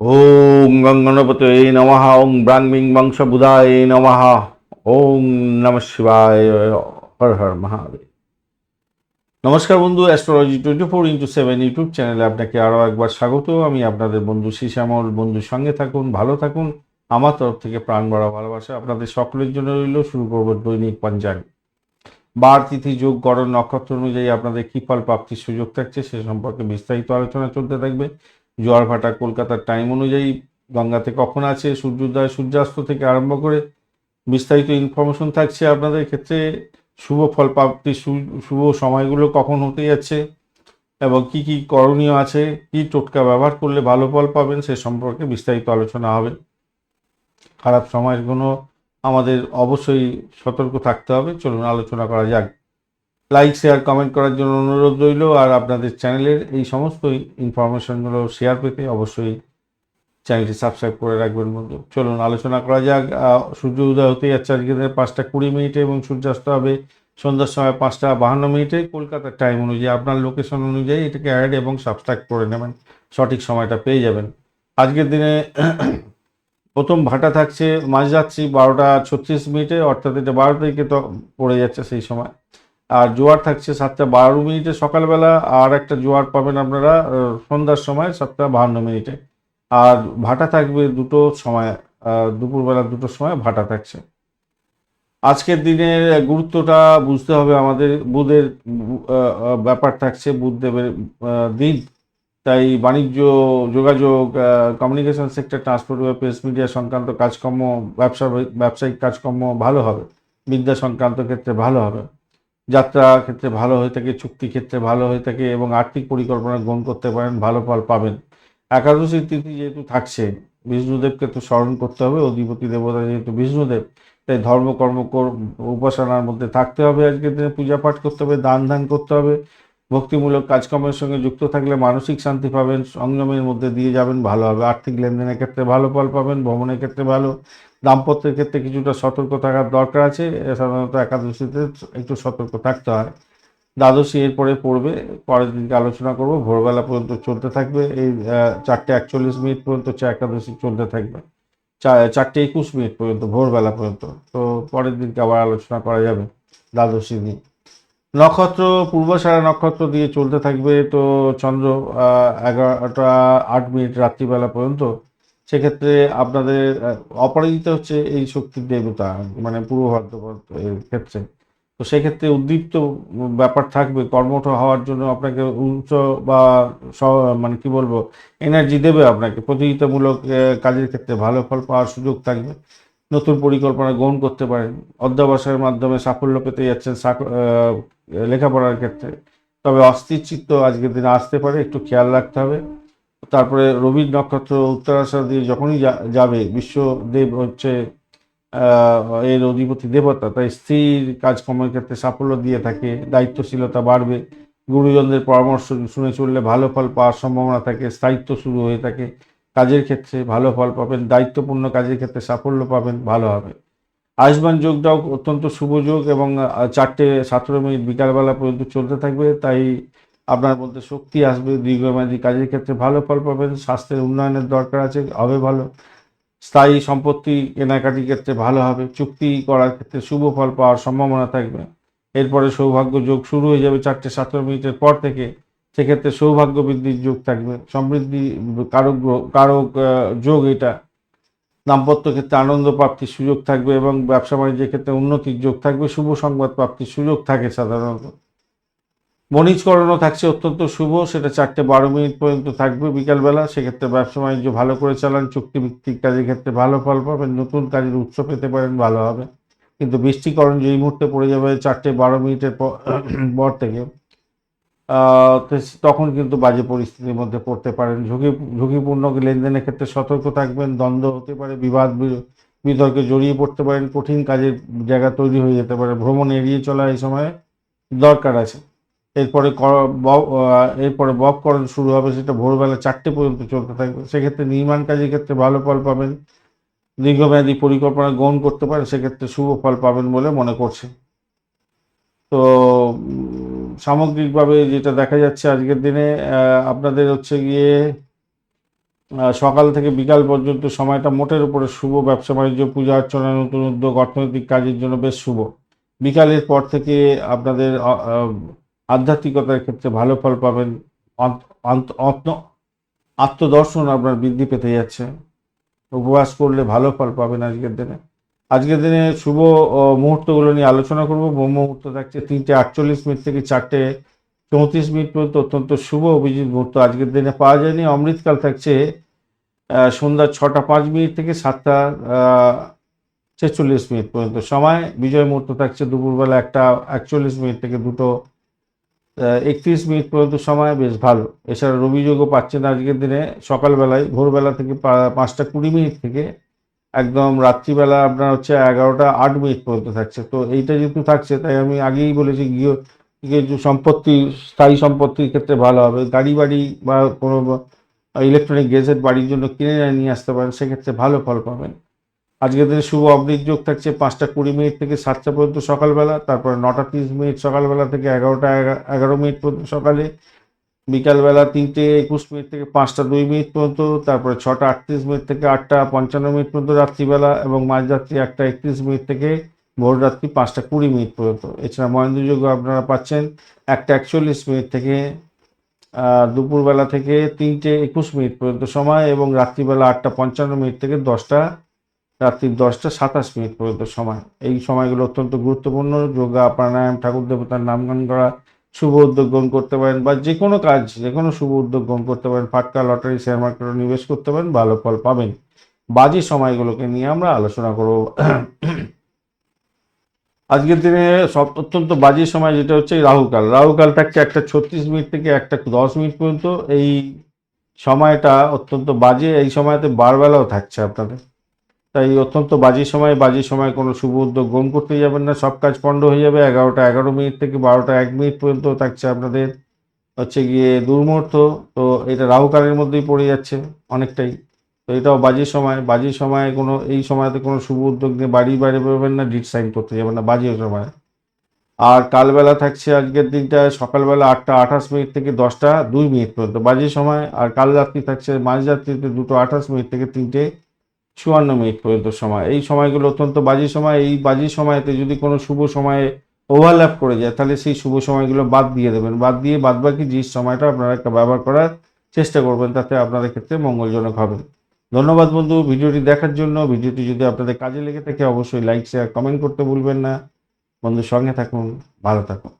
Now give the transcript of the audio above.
ওম গঙ্গণপতে নমঃ, ওম ব্রাংমিং বংশ বুধায় নমঃ, ওম নম শিবায়, হর হর মহাদেব। নমস্কার বন্ধু astrology twenty four into seven YouTube চ্যানেলে আপনাকে আরও একবার স্বাগত। আমি আপনাদের বন্ধু শ্যামল বন্ধুর সঙ্গে থাকুন, ভালো থাকুন। আমার তরফ থেকে প্রাণ ভরা ভালোবাসা আপনাদের সকলের জন্য রইল। শুরু করব দৈনিক পঞ্চাঙ্গ বার তিথি, যোগ, গড়ন, নক্ষত্র অনুযায়ী আপনাদের কী ফল, প্রাপ্তির সুযোগ থাকছে সে সম্পর্কে বিস্তারিত আলোচনা চলতে থাকবে। জোয়ার ভাটা কলকাতার টাইম অনুযায়ী গঙ্গাতে কখন আছে, সূর্যোদয়, সূর্যাস্ত থেকে আরম্ভ করে বিস্তারিত ইনফরমেশন থাকছে আপনাদের ক্ষেত্রে। শুভ ফল প্রাপ্তির সু- শুভ সময়গুলো কখন হতে যাচ্ছে এবং কি কি করণীয় আছে, কি টোটকা ব্যবহার করলে ভালো ফল পাবেন সে সম্পর্কে বিস্তারিত আলোচনা হবে। খারাপ সময়গুলো আমাদের অবশ্যই সতর্ক থাকতে হবে। চলুন আলোচনা করা যাক। লাইক শেয়ার কমেন্ট করার জন্য অনুরোধ রইল, আর আপনাদের চ্যানেলের এই সমস্ত ইনফরমেশনগুলো শেয়ার পেতে অবশ্যই চ্যানেলটি সাবস্ক্রাইব করে রাখবেন বন্ধু। চলুন, আলোচনা করা যাক। সূর্য উদয় হতে যাচ্ছে আজকে দিনে পাঁচটা কুড়ি মিনিটে এবং সূর্যাস্ত হবে সন্ধ্যার সময় পাঁচটা বাহান্ন মিনিটে। কলকাতার টাইম অনুযায়ী, আপনার লোকেশন অনুযায়ী এটাকে অ্যাড এবং সাবস্ক্রাইব করে নেবেন। সঠিক সময়টা পেয়ে যাবেন। আজকের দিনে প্রথম ভাটা থাকছে মাঝরাত্রি বারোটা ছত্রিশ মিনিটে, অর্থাৎ এটা বারো তারিখে তো পড়ে যাচ্ছে সেই সময়। আর জোয়ার থাকছে সাতটা বারো মিনিটে সকালবেলা, আর একটা জোয়ার পাবেন আপনারা সন্ধ্যার সময় সাতটা বাহান্ন মিনিটে। আর ভাটা থাকবে দুটো সময় দুপুরবেলা দুটোর সময় ভাটা থাকছে। আজকের দিনের গুরুত্বটা বুঝতে হবে আমাদের, বুধের ব্যাপার থাকছে বুধদেবের দিন। তাই বাণিজ্য, যোগাযোগ কমিউনিকেশন সেক্টর ট্রান্সপোর্ট বা প্রেস মিডিয়া সংক্রান্ত কাজকর্ম, ব্যবসা, ব্যবসায়িক কাজকর্ম ভালো হবে। বিদ্যা সংক্রান্ত ক্ষেত্রে ভালো হবে। যাত্রা ক্ষেত্রে ভালো হয়ে থাকে, চুক্তি ক্ষেত্রে ভালো হয়ে থাকে এবং আর্থিক পরিকল্পনা গ্রহণ করতে পারেন, ভালো ফল পাবেন। একাদশী তিথি যেহেতু থাকছে, বিষ্ণুদেবকে তো স্মরণ করতে হবে, অধিপতি দেবতা যেহেতু বিষ্ণুদেব, তাই ধর্মকর্ম কর- উপাসনার মধ্যে থাকতে হবে আজকের দিনে, পূজা পাঠ করতে হবে, দান ধান করতে হবে ভক্তিমূলক কাজকর্মের সঙ্গে যুক্ত থাকলে মানসিক শান্তি পাবেন, সংযমের মধ্যে দিয়ে যাবেন, ভালো হবে। আর্থিক লেনদেনের ক্ষেত্রে ভালো ফল পাবেন, ভ্রমণের ক্ষেত্রে ভালো। দাম্পত্যের ক্ষেত্রে কিছুটা সতর্ক থাকার দরকার আছে সাধারণত একাদশীতে একটু সতর্ক থাকতে হয়। দ্বাদশী এরপরে পড়বে, পরের দিনকে আলোচনা করব, ভোরবেলা পর্যন্ত চলতে থাকবে, এই চারটে একচল্লিশ মিনিট পর্যন্ত একাদশী চলতে থাকবে। চারটে একুশ মিনিট পর্যন্ত, ভোরবেলা পর্যন্ত। তো পরের দিনকে আবার আলোচনা করা যাবে, দ্বাদশী দিন। নক্ষত্র পূর্বসারা নক্ষত্র দিয়ে চলতে থাকবে তো চন্দ্র এগারোটা আট মিনিট রাত্রিবেলা পর্যন্ত। সেক্ষেত্রে আপনাদের অপরাজিতা হচ্ছে এই শক্তির দেবতা মানে পূর্ব ভাদ্রপদ ক্ষেত্রে। তো সেক্ষেত্রে উদ্দীপ্ত ব্যাপার থাকবে, কর্মঠ হওয়ার জন্য আপনাকে উচ্চ বা মানে কি বলব এনার্জি দেবে আপনাকে। প্রতিযোগিতামূলক কাজের ক্ষেত্রে ভালো ফল পাওয়ার সুযোগ থাকবে। নতুন পরিকল্পনা গ্রহণ করতে পারেন। অধ্যাবসায়ের মাধ্যমে সাফল্য পেতে যাচ্ছেন লেখাপড়ার ক্ষেত্রে। তবে অস্থির চিত্ত আজকের দিনে আসতে পারে, একটু খেয়াল রাখতে হবে। তারপরে রবির নক্ষত্র উত্তরাশা দিয়ে যখনই যাবে, বিশ্বদেব হচ্ছে এর অধিপতি দেবতা, তাই স্থির কাজকর্মের ক্ষেত্রে সাফল্য দিয়ে থাকে, দায়িত্বশীলতা বাড়বে। গুরুজনদের পরামর্শ শুনে চললে ভালো ফল পাওয়ার সম্ভাবনা থাকে, স্থায়িত্ব শুরু হয়ে থাকে। কাজের ক্ষেত্রে ভালো ফল পাবেন, দায়িত্বপূর্ণ কাজের ক্ষেত্রে সাফল্য পাবেন, ভালো হবে। আয়ুষ্মান যোগটাও অত্যন্ত শুভ যোগ এবং চারটে সতেরো মিনিট বিকালবেলা পর্যন্ত চলতে থাকবে, তাই আপনার মধ্যে শক্তি আসবে, দীর্ঘমেয়াদী কাজের ক্ষেত্রে ভালো ফল পাবেন, স্বাস্থ্যের উন্নয়নের দরকার আছে, হবে ভালো। স্থায়ী সম্পত্তি কেনাকাটির ক্ষেত্রে ভালো হবে, চুক্তি করার ক্ষেত্রে শুভ ফল পাওয়ার সম্ভাবনা থাকবে। এরপরে সৌভাগ্য যোগ শুরু হয়ে যাবে চারটে সতেরো মিনিটের পর থেকে। সেক্ষেত্রে সৌভাগ্য বৃদ্ধির যোগ থাকবে, সমৃদ্ধি কারক কারক যোগ এটা। দাম্পত্য ক্ষেত্রে আনন্দ প্রাপ্তির সুযোগ থাকবে এবং ব্যবসা বাণিজ্যের ক্ষেত্রে উন্নতির যোগ থাকবে, শুভ সংবাদ প্রাপ্তির সুযোগ থাকে সাধারণত। বণিজকরণও থাকছে অত্যন্ত শুভ, সেটা চারটে বারো মিনিট পর্যন্ত থাকবে বিকালবেলা, সেক্ষেত্রে ব্যবসা বাণিজ্য ভালো করে চালান, চুক্তিভিত্তিক কাজের ক্ষেত্রে ভালো ফল পাবেন, নতুন কাজের উৎস পেতে পারেন, ভালো হবে। কিন্তু বৃষ্টিকরণ যেই মুহূর্তে পড়ে যাবে, চারটে বারো মিনিটের পর থেকে তখন কিন্তু বাজে পরিস্থিতির মধ্যে পড়তে পারেন। ঝুঁকি, ঝুঁকিপূর্ণ লেনদেনের ক্ষেত্রে সতর্ক থাকবেন, দ্বন্দ্ব হতে পারে, বিবাদ বিতর্কে জড়িয়ে পড়তে পারেন, কঠিন কাজের জায়গা তৈরি হয়ে যেতে পারে, ভ্রমণ এড়িয়ে চলা এই সময়ে দরকার আছে। এরপরে এরপরে বককরণ শুরু হবে, সেটা ভোরবেলা চারটে পর্যন্ত চলতে থাকবে। সেক্ষেত্রে নির্মাণ কাজের ক্ষেত্রে ভালো ফল পাবেন, দীর্ঘমেয়াদী পরিকল্পনা গ্রহণ করতে পারেন, সেক্ষেত্রে শুভ ফল পাবেন বলে মনে করছে। তো সামগ্রিকভাবে যেটা দেখা যাচ্ছে আজকের দিনে আপনাদের হচ্ছে গিয়ে সকাল থেকে বিকাল পর্যন্ত সময়টা মোটের উপরে শুভ। ব্যবসা বাণিজ্য, পূজা অর্চনা, নতুন উদ্যোগ, অর্থনৈতিক কাজের জন্য বেশ শুভ। বিকালের পর থেকে আপনাদের আধ্যাত্মিকতার ক্ষেত্রে ভালো ফল পাবেন। আত্মদর্শন আপনার বৃদ্ধি পেতে যাচ্ছে। উপবাস করলে ভালো ফল পাবেন আজকের দিনে। আজকের দিনে শুভ মুহূর্তগুলো নিয়ে আলোচনা করব। ব্রহ্ম মুহূর্ত থাকছে তিনটে আটচল্লিশ মিনিট থেকে চারটে চৌত্রিশ মিনিট পর্যন্ত অত্যন্ত শুভ অভিজিৎ মুহূর্ত আজকের দিনে পাওয়া যায়নি। অমৃতকাল থাকছে সন্ধ্যা ছটা পাঁচ মিনিট থেকে সাতটা ছেচল্লিশ মিনিট পর্যন্ত। সময়, বিজয় মুহূর্ত থাকছে দুপুরবেলা একটা একচল্লিশ মিনিট থেকে দুটো একত্রিশ মিনিট পর্যন্ত সময়, বেশ ভালো। এছাড়া রবিযোগও পাচ্ছেন আজকের দিনে। সকালবেলায়, ভোরবেলা থেকে পাঁচটা কুড়ি মিনিট থেকে একদম রাত্রিবেলা আপনার হচ্ছে এগারোটা আট মিনিট পর্যন্ত থাকছে। তো এইটা যেহেতু থাকছে, তাই আমি আগেই বলেছি কিছু সম্পত্তি, স্থায়ী সম্পত্তির ক্ষেত্রে ভালো হবে। গাড়ি বাড়ি বা কোনো ইলেকট্রনিক গেজেট বাড়ির জন্য কিনে নিয়ে আসতে পারেন, সেক্ষেত্রে ভালো ফল পাবেন। আজকের দিনে শুভ অবৃত যোগ থাকছে পাঁচটা কুড়ি মিনিট থেকে সাতটা পর্যন্ত সকালবেলা, তারপরে নটা তিরিশ মিনিট সকালবেলা থেকে এগারোটা এগা- এগারো মিনিট পর্যন্ত সকালে বিকালবেলা তিনটে একুশ মিনিট থেকে পাঁচটা দুই মিনিট পর্যন্ত, তারপরে ছটা আটত্রিশ মিনিট থেকে আটটা পঞ্চান্ন মিনিট পর্যন্ত রাত্রিবেলা এবং মাঝরাত্রি একটা একত্রিশ মিনিট থেকে ভোর রাত্রি পাঁচটা কুড়ি মিনিট পর্যন্ত। এছাড়া মহেন্দ্র যোগ আপনারা পাচ্ছেন একটা একচল্লিশ মিনিট থেকে দুপুরবেলা থেকে তিনটে একুশ মিনিট পর্যন্ত সময় এবং রাত্রিবেলা আটটা পঞ্চান্ন মিনিট থেকে দশটা, রাত্রি দশটা সাতাশ মিনিট পর্যন্ত সময়। এই সময়গুলো অত্যন্ত গুরুত্বপূর্ণ। যোগা, প্রাণায়াম, ঠাকুর দেবতার নামগান করা শুভ উদ্যোগ গ্রহণ করতে পারেন বা যে কোনো কাজ, যে কোনো শুভ উদ্যোগ গ্রহণ করতে পারেন। ফাটকা, লটারি শেয়ার মার্কেটে নিবেশ করতে পারেন, ভালো ফল পাবেন। বাজে সময়গুলোকে নিয়ে আমরা আলোচনা করব। আজকের দিনে সব অত্যন্ত বাজে সময় যেটা হচ্ছে রাহুকাল। রাহুকাল থাকছে একটা ছত্রিশ মিনিট থেকে একটা দশ মিনিট পর্যন্ত এই সময়টা অত্যন্ত বাজে। এই সময়তে বারবেলাও থাকছে আপনাদের। তাই অত্যন্ত বাজে সময় বাজে সময় কোনো শুভ উদ্যোগ গ্রহণ করতে যাবেন না। সব কাজ পণ্ড হয়ে যাবে। এগারোটা এগারো মিনিট থেকে বারোটা এক মিনিট পর্যন্ত থাকছে আপনাদের। হচ্ছে গিয়ে দুর্মুহূর্ত তো এটা রাহুকালের মধ্যেই পড়ে যাচ্ছে অনেকটাই। তো এটাও বাজে সময়। বাজে সময় কোনো, এই সময়তে কোনো শুভ উদ্যোগ নিয়ে বাড়ি বাইরে বেরোবেন না। ডিট সাইন করতে যাবেন না। বাজে সময়। আর কালবেলা থাকছে আজকের দিনটা। সকালবেলা আটটা আঠাশ মিনিট থেকে দশটা দুই মিনিট পর্যন্ত। বাজে সময়। আর কাল রাত্রি থাকছে মাঝরাত্রিতে দুটো আঠাশ মিনিট থেকে তিনটে। চুয়ান্ন মিনিট পর্যন্ত সময়। এই সময়গুলো অত্যন্ত বাজে সময়। এই বাজে সময়তে যদি কোনো শুভ সময়ে ওভারল্যাপ করে যায়, তাহলে সেই শুভ সময়গুলো বাদ দিয়ে দেবেন। বাদ দিয়ে বাদ বাকি যে সময়টা আপনারা একটা ব্যবহার করার চেষ্টা করবেন, তাতে আপনাদের ক্ষেত্রে মঙ্গলজনক হবে। ধন্যবাদ বন্ধু। ভিডিওটি দেখার জন্য, ভিডিওটি যদি আপনাদের কাজে লেগে থাকে, অবশ্যই লাইক শেয়ার কমেন্ট করতে ভুলবেন না। বন্ধু সঙ্গে থাকুন, ভালো থাকুন।